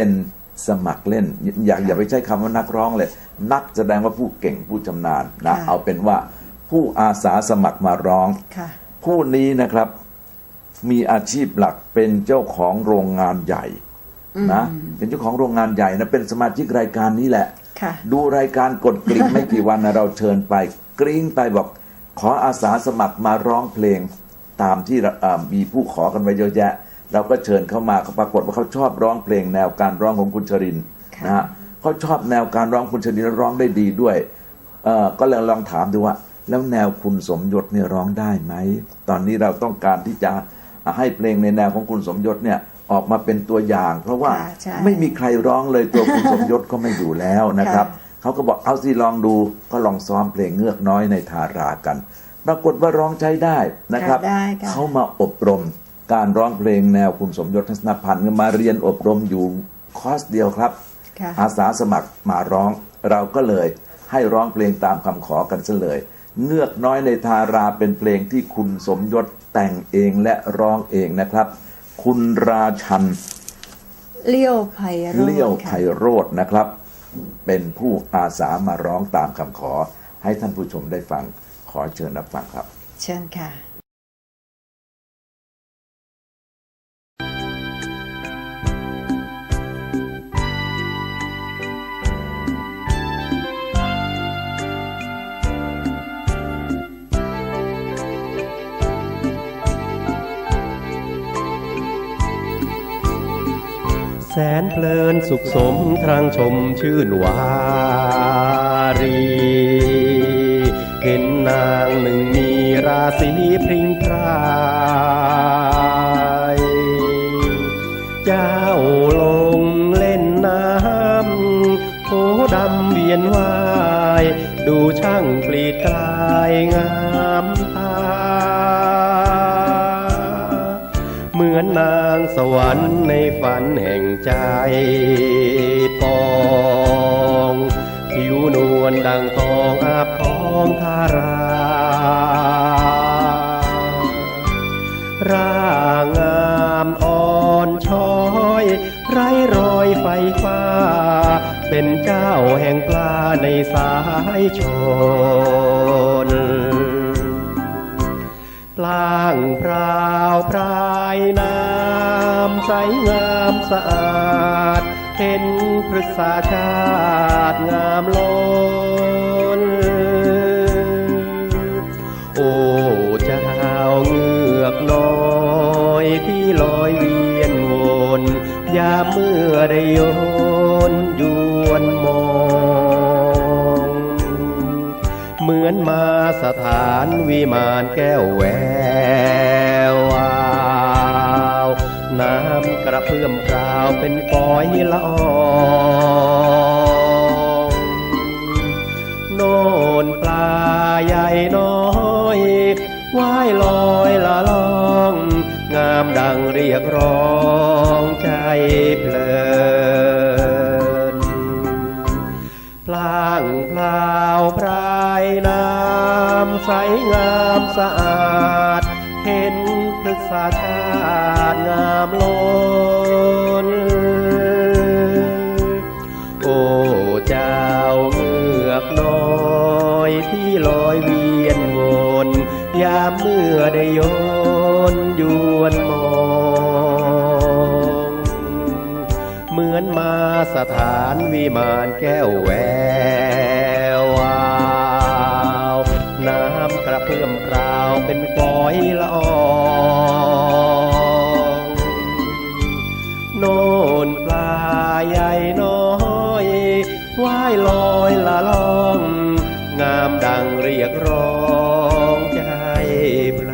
เป็นสมัครเล่น อยากอย่าไปใช้คำว่านักร้องเลย นักแสดงว่าผู้เก่งผู้ชำนาญนะค่ะเอาเป็นว่าผู้อาสาสมัครมาร้องค่ะผู้นี้นะครับมีอาชีพหลักเป็นเจ้าของโรงงานใหญ่นะเป็นเจ้าของโรงงานใหญ่นะเป็นสมาชิกรายการนี้แหละค่ะดูรายการกดกริ่งไม่กี่วันนะเราเชิญไป กริ่งไปบอกขออาสาสมัครมาร้องเพลงตามที่เราเอ่อมีผู้ขอกันไว้เยอะแยะ เราก็เชิญเข้ามาเขาปรากฏว่าเขาชอบร้องเพลงแนวการร้องของคุณชรินทร์ค่ะนะฮะเขาชอบแนวการร้องคุณชรินทร์แล้วร้องได้ดีด้วยเอ่อก็เลยลองถามดูว่า แล้วแนวคุณสมยศเนี่ยร้องได้ไหมตอนนี้เราต้องการที่จะให้เพลงในแนวของคุณสมยศเนี่ยออกมาเป็นตัวอย่าง เพราะว่าค่ะใช่ไม่มีใครร้องเลยตัวคุณสมยศก็ไม่อยู่แล้วนะครับค่ะเขาก็บอกเอาสิลองดูก็ลองซ้อมเพลงเงือกน้อยในทารากัน ปรากฏว่าร้องใช้ได้นะครับค่ะได้ค่ะเขามาอบรม การร้องเพลงแนวคุณสมยศทัศนพันธ์มาเรียนอบรมอยู่คอร์สเดียวครับค่ะอาสาสมัครมาร้องเราก็เลยให้ร้องเพลงตามคำขอกันซะเลยเงือกน้อยในทาราเป็นเพลงที่คุณสมยศแต่งเองและร้องเองนะครับ คุณราชันเลี้ยวไพโรจน์เลี้ยวไพค่ะโรจน์นะครับ เป็นผู้อาสามาร้องตามคำขอ ให้ท่านผู้ชมได้ฟังขอเชิญรับฟังครับ เชิญค่ะ แสนเพลินสุขสมทางชมชื่นวารี เห็นนางหนึ่งมีราศีพริ้งพรายเจ้าลงเล่นน้ำโถดำเวียนวาย ดูช่างกรีดกลายงามตา อนนางสวรรค์ในฝันแห่งใจปองผิวนวลดังทองอาบทองทารา ร่างงามอ่อนช้อย ไร้รอยไฟฟ้า เป็นเจ้าแห่งปลาในสายชน พลางพราวพรายน้ำใสงามสะอาด เห็นพฤกษาชาติงามล้น โอ้เจ้าเงือกน้อยที่ลอยเวียนวน ยามเมื่อได้โยนอยู่ เหมือนมาสถานวิมานแก้วแวววาวน้ำกระเพื่อมกราวเป็นฝอยละอองโน่นปลาใหญ่น้อยว่ายลอยละล่อง งามดังเรียกร้องใจเพลิน สงามสะอาด เห็นพฤกษาชาติงามล้น โอ้เจ้าเงือกน้อยที่ลอยเวียนวนยามเมื่อได้โยนยวนมองเหมือนมาสถานวิมานแก้วแววว อยละอองโน่นปลาใหญ่น้อยว่ายลอยละล่อง งามดังเรียกร้องใจเพล